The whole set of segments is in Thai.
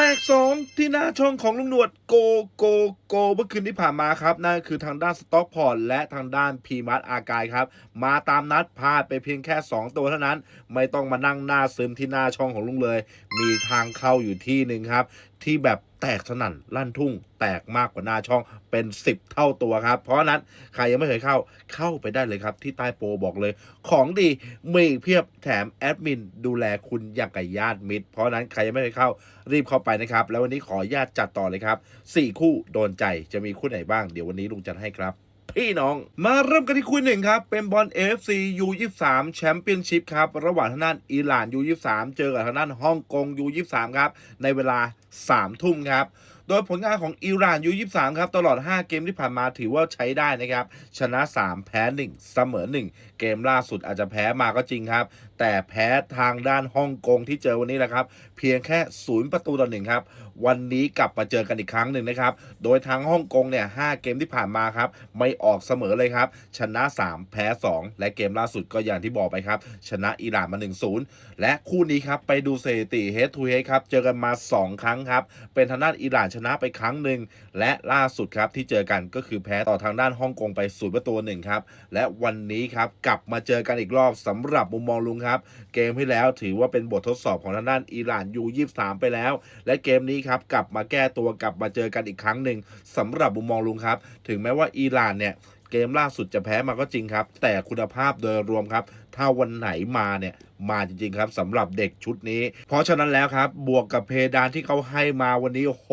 ตกสองที่หน้าช่องของลุงหนวดโกโกโกเมื่อคืนที่ผ่านมาครับนั่นคือทางด้านสต็อกพอร์ตและทางด้านพีมัสอากายครับ มาตามนัดพลาดไปเพียงแค่ 2 ตัวเท่านั้น ไม่ต้องมานั่งหน้าซึมที่หน้าช่องของลุงเลย มีทางเข้าอยู่ที่หนึ่งครับ ที่แบบแตกสนั่นลั่นทุ่ง แตกมากกว่าหน้าช่องเป็น 10 เท่าตัวครับ เพราะนั้นใครยังไม่เคยเข้าเข้าไปได้เลยครับ ที่ใต้โปรบอกเลย ของดีมีเพียบแถมแอดมินดูแลคุณอย่างกับญาติมิตร เพราะนั้นใครยังไม่เคยเข้ารีบเข้าไปนะครับ แล้ววันนี้ขอญาตจัดต่อเลยครับ 4 คู่โดนใจจะมีคู่ไหนบ้างเดี๋ยววันนี้ลุงจัดให้ครับ พี่น้อง มาเริ่มกันที่คู่หนึ่งครับ เป็นบอล AFC U23 แชมเปี้ยนชิพครับ ระหว่างทางด้านอิหร่าน U23 เจอกับทางด้านฮ่องกง U23 ครับ ในเวลา3ทุ่มครับ โดยผลงานของอิหร่าน U23 ครับตลอด 5 เกมที่ผ่านมาถือว่าใช้ได้นะครับ ชนะ 3 แพ้ 1 เสมอ 1 เกมล่าสุดอาจจะแพ้มาก็จริงครับ แต่แพ้ทางด้านฮ่องกงที่เจอวันนี้แหละครับ เพียงแค่ 0 ประตูต่อหนึ่งครับ วันนี้กลับมาเจอกันอีกครั้งหนึ่งนะครับ โดยทางฮ่องกงเนี่ย 5 เกมที่ผ่านมาครับ ไม่ออกเสมอเลยครับ ชนะ 3 แพ้ 2 และเกมล่าสุดก็อย่างที่บอกไปครับ ชนะอิหร่านมา 1-0 และคู่นี้ครับไปดูสถิติ head to head ครับ เจอกันมา 2 ครั้งครับ เป็นทางด้านอิหร่านชนะไปครั้งหนึ่งและล่าสุดครับที่เจอกันก็คือแพ้ต่อทางด้านฮ่องกงไปศูนย์ประตูหนึ่งครับและวันนี้ครับกลับมาเจอกันอีกรอบสำหรับมุมมองลุงครับ เกมที่แล้วถือว่าเป็นบททดสอบของทางด้านอิหร่านยูยี่สามไปแล้ว และเกมนี้ครับกลับมาแก้ตัวกลับมาเจอกันอีกครั้งหนึ่งสำหรับมุมมองลุงครับ ถึงแม้ว่าอิหร่านเนี่ย เกมล่าสุดจะแพ้มาก็จริงครับ แต่คุณภาพโดยรวมครับ ถ้าวันไหนมาเนี่ยมาจริงๆครับสำหรับเด็กชุดนี้ เพราะฉะนั้นแล้วครับ บวกกับเพดานที่เขาให้มาวันนี้โอ้โห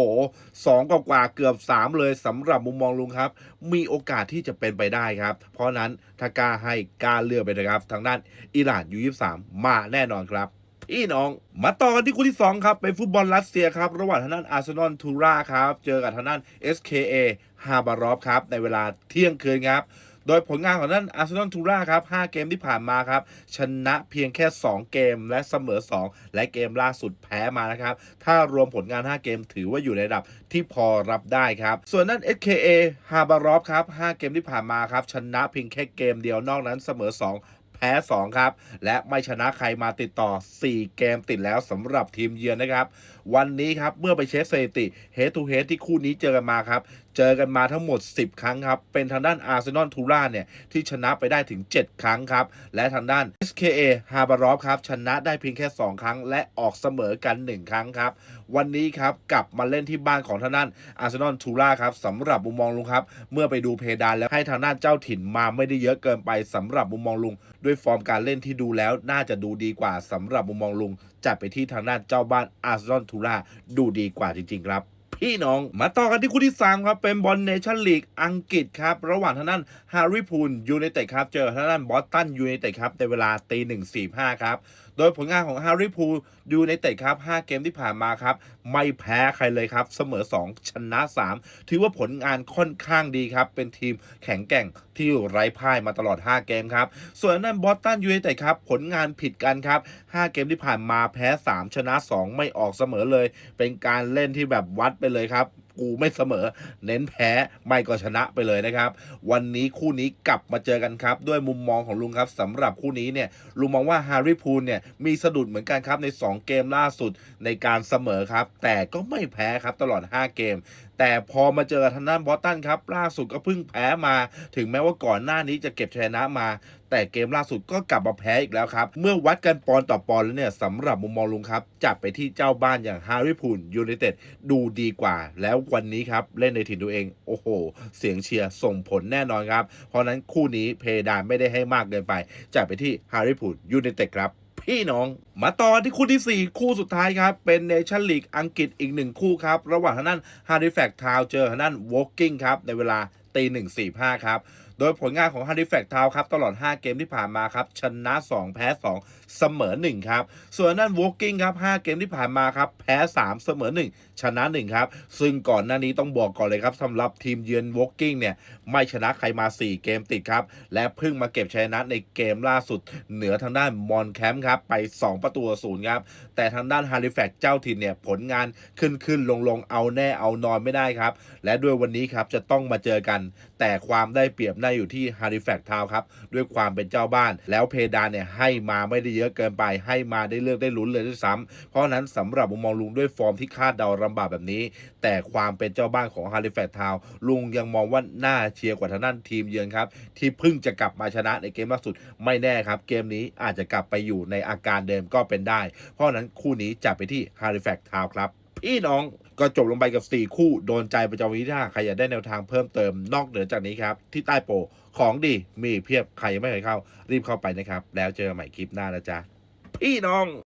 สองกว่าเกือบ 3 เลยสำหรับมุมมองลุงครับ มีโอกาสที่จะเป็นไปได้ครับ เพราะนั้นถ้ากล้าให้กล้าเลือกไปนะครับ ทางด้านอิหร่านยู23มาแน่นอนครับ พี่น้อง มาต่อกันที่คู่ที่ 2 ครับ เป็นฟุตบอลรัสเซียครับ ระหว่างทางด้านอาร์เซนอลทูราครับ เจอกับทางด้าน SKA ฮาบารอฟครับ ในเวลาเที่ยงคืนครับโดยผลงานของด้านอาร์เซนอลทูราครับ 5 เกมที่ผ่านมาครับ ชนะเพียงแค่ 2 เกมและเสมอ 2 และเกมล่าสุดแพ้มานะครับ ถ้ารวมผลงาน 5 เกมถือว่าอยู่ในระดับที่พอรับได้ครับ ส่วนด้าน SKA ฮาบารอฟครับ 5 เกมที่ผ่านมาครับ ชนะเพียงแค่เกมเดียวนอกนั้นเสมอ 2 แพ้ 2 ครับ และไม่ชนะใครมาติดต่อ 4 เกมติดแล้วสำหรับทีมเยือนนะครับ วันนี้ครับเมื่อไปเช็คสถิติ head to head ที่คู่นี้เจอกันมาครับ เจอกันมาทั้งหมด 10 ครั้งครับ เป็นทางด้านอาร์เซนอลทูราเนี่ย ที่ชนะไปได้ถึง 7 ครั้งครับ และทางด้าน SKA ฮาบารอฟครับชนะได้เพียงแค่ 2 ครั้ง และออกเสมอกัน 1 ครั้งครับ วันนี้ครับกลับมาเล่นที่บ้านของทางด้านอาร์เซนอลทูราครับสำหรับมุมมองลุงครับ เมื่อไปดูเพดานแล้วให้ทางด้านเจ้าถิ่นมาไม่ได้เยอะเกินไปสำหรับมุมมองลุงด้วยฟอร์มการเล่นที่ดูแล้วน่าจะดูดีกว่าสำหรับมุมมองลุงจัดไปที่ทางด้านเจ้าบ้านอาร์ซอนทูราดูดีกว่าจริงๆครับพี่น้อง มาต่อกันที่คู่ที่ 3 ครับ เป็นบอลเนชั่นลีกอังกฤษครับ ระหว่างทางด้านฮาริพูลยูไนเต็ดครับ เจอทางด้านบอสตันยูไนเต็ดครับ ในเวลาตีหนึ่งสี่ห้าครับ โดยผลงานของฮาริพูลยูไนเต็ดครับ 5 เกมที่ผ่านมาครับ ไม่แพ้ใครเลยครับ เสมอ 2 ชนะ 3 ถือว่าผลงานค่อนข้างดีครับ เป็นทีมแข็งแกร่งที่ไร้พ่ายมาตลอด 5 เกมครับ ส่วนด้านบอสตันยูไนเต็ดครับ ผลงานผิดกันครับ 5 เกมที่ผ่านมาแพ้ 3 ชนะ 2 ไม่ออกเสมอเลย เป็นการเล่นที่แบบวัดไปเลยครับ กูไม่เสมอ เน้นแพ้ไม่ก็ชนะไปเลยนะครับ วันนี้คู่นี้กลับมาเจอกันครับ ด้วยมุมมองของลุงครับสำหรับคู่นี้เนี่ยลุงมองว่าฮาริพูลเนี่ยมีสะดุดเหมือนกันครับใน 2 เกมล่าสุดในการเสมอครับ แต่ก็ไม่แพ้ครับตลอด 5 เกม แต่พอมาเจอทางด้านบอสตันครับล่าสุดก็เพิ่งแพ้มา ถึงแม้ว่าก่อนหน้านี้จะเก็บชนะมา แต่เกมล่าสุดก็กลับมาแพ้อีกแล้วครับ เมื่อวัดกันปอนต่อปอนแล้วเนี่ยสำหรับมุมมองลุงครับ จับไปที่เจ้าบ้านอย่างฮาริพูลยูไนเต็ดดูดีกว่า แล้ววันนี้ครับ เล่นในถิ่นตัวเอง โอ้โห เสียงเชียร์ส่งผลแน่นอนครับ เพราะฉะนั้นคู่นี้เพดานไม่ได้ให้มากเกินไปจับไปที่ฮาริพูลยูไนเต็ดครับ พี่น้อง มาต่อที่คู่ที่ 4 คู่สุดท้ายครับ เป็นเนชั่นลีกอังกฤษอีกหนึ่งคู่ครับ ระหว่างทางด้นฮาริแฟกทาวเจอทางด้นวอลกิ้งครับ ในเวลาตีหนึ่งสี่ห้าครับ โดยผลงานของฮาริแฟกทาวครับตลอด 5 เกมที่ผ่านมาครับชนะ 2 แพ้ 2 เสมอ 1 ครับ ส่วนนั่นวอลกิ้งครับ 5 เกมที่ผ่านมาครับแพ้ 3 เสมอ 1 ชนะ 1 ครับ ซึ่งก่อนหน้านี้ต้องบอกก่อนเลยครับสำหรับทีมเยือนวอลกิ้งเนี่ยไม่ชนะใครมา 4 เกมติดครับ และเพิ่งมาเก็บชัยนะในเกมล่าสุด เหนือทางด้านมอนแคมป์ครับไป 2 ประตูศูนย์ครับแต่ทางด้านฮาริแฟกเจ้าถิ่นเนี่ยผลงานขึ้นขึ้นลงลงเอาแน่เอานอนไม่ได้ครับและด้วยวันนี้ครับจะต้องมาเจอกัน แต่ความได้เปรียบได้อยู่ที่ฮาริแฟกทาวครับด้วยความเป็นเจ้าบ้าน แล้วเพดานเนี่ยให้มาไม่ได้เยอะเกินไป ให้มาได้เลือกได้ลุ้นเลยด้วยซ้ำเพราะนั้นสำหรับมุมมองลุงด้วยฟอร์มที่คาดเดาลำบากแบบนี้ แต่ความเป็นเจ้าบ้านของฮาริแฟกทาวลุงยังมองว่าน่าเชียร์กว่าทางด้านทีมเยือนครับที่เพิ่งจะกลับมาชนะในเกมล่าสุดไม่แน่ครับเกมนี้อาจจะกลับไปอยู่ในอาการเดิมก็เป็นได้ เพราะนั้นคู่นี้จะไปที่ฮาริแฟกทาวครับ พี่น้องก็จบลงไปกับ 4 คู่โดนใจประจำวันที่ห้าใครอยากได้แนวทางเพิ่มเติมนอกเหนือจากนี้ครับ ที่ใต้โปรของดีมีเพียบใครยังไม่เคยเข้า รีบเข้าไปนะครับ แล้วเจอกันใหม่คลิปหน้านะจ๊ะพี่น้อง